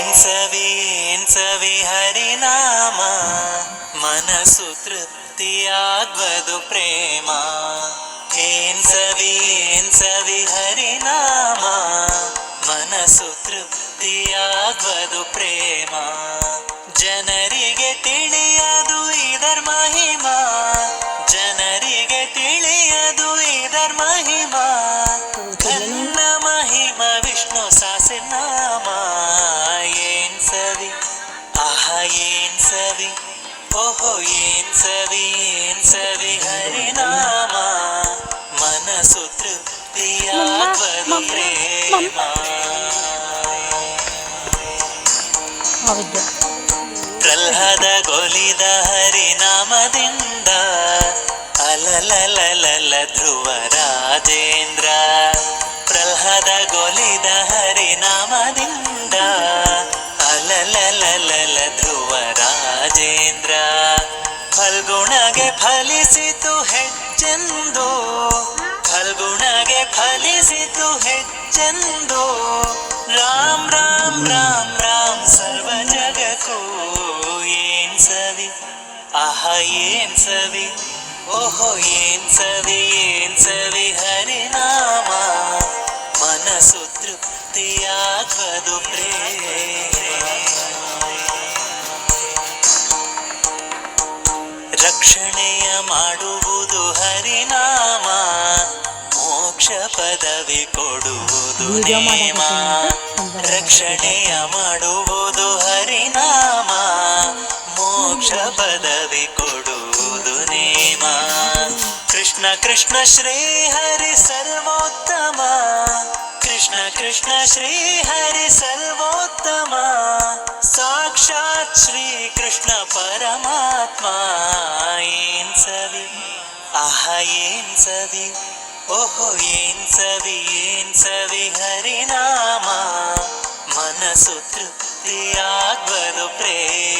ಏನ್ ಸವಿ ಏನ್ ಸವಿ ಹರಿನಾಮ? ಮನಸ್ಸು ತೃಪ್ತಿಯಾಗ್ವದು ಪ್ರೇಮ. ಏನ್ ಸವಿ ಏನ್ ಸವಿ ಹರಿನಾಮ? ಮನಸ್ಸು ತೃಪ್ತಿಯಾಗ್ವದು ಪ್ರೇಮ. ಜನರಿಗೆ ತಿಳಿಯದು ಇದರ ಮಹಿಮಾ. ಜನರಿಗೆ ತಿಳಿಯದು ಇದರ ಮಹಿಮಾ. ಘನ್ನ ಮಹಿಮ ವಿಷ್ಣು ಸಹಸ್ರನಾಮ ಆಹ ಏನ್ ಸವಿ ಓಹೋ ಏನ್ ಸವಿ ಏನ್ ಸವಿ ಹರಿನಾಮ ಮನಸ್ಸು ತೃಪ್ತಿಯಾಗ್ವದು ಪ್ರೇಮ ಹೌದು ಪ್ರಹ್ಲಾದ ಗೊಲಿದ ಹರಿನಾಮದಿಂದ ಅಲಲಲಲಲ ಧ್ರುವ ರಾಜೇಂದ್ರ ರಾಜೇಂದ್ರ ಫಲ್ಗುಣಗೆ ಫಲಿಸಿತು ಹೆಚ್ಚೆಂದು ಫಲ್ಗುಣಗೆ ಫಲಿಸಿತು ಹೆಚ್ಚೆಂದು ರಾಮ್ ರಾಮ್ ರಾಮ್ ರಾಮ್ ಸರ್ವ ಜಗಕ್ಕೂ ಏನ್ ಸವಿ ಆಹ ಏನ್ ಸವಿ ಓಹೋ ಏನ್ ಸವಿ ಏನ್ ಸವಿ ಹರಿನಾಮ ಮನಸ್ಸು ತೃಪ್ತಿಯಾಗದು ಪ್ರೇಮ ರಕ್ಷಣೆಯ ಮಾಡುವುದು ಹರಿನಾಮ. ಮೋಕ್ಷ ಪದವಿ ಕೊಡುವುದು ನೇಮ. ರಕ್ಷಣೆಯ ಮಾಡುವುದು ಹರಿನಾಮ. ಮೋಕ್ಷ ಪದವಿ ಕೊಡುವುದು ನೇಮ. ಕೃಷ್ಣ ಕೃಷ್ಣ ಶ್ರೀ ಹರಿ ಸರ್ವೋತ್ತಮ. ಕೃಷ್ಣ ಕೃಷ್ಣ ಶ್ರೀ ಹರಿ ಸರ್ವೋತ್ತಮ. ಸಾಕ್ಷಾತ್ ಶ್ರೀ ಕೃಷ್ಣ ಪರಮಾತ್ಮ. ಏನ್ ಸವಿ ಆಹ ಏನ್ ಸವಿ ಓಹೋ ಏನ್ ಸವಿ ಏನ್ ಸವಿ ಹರಿನಾಮ ಮನಸ್ಸು ತೃಪ್ತಿಯಾಗ್ವದು ಪ್ರೇಮ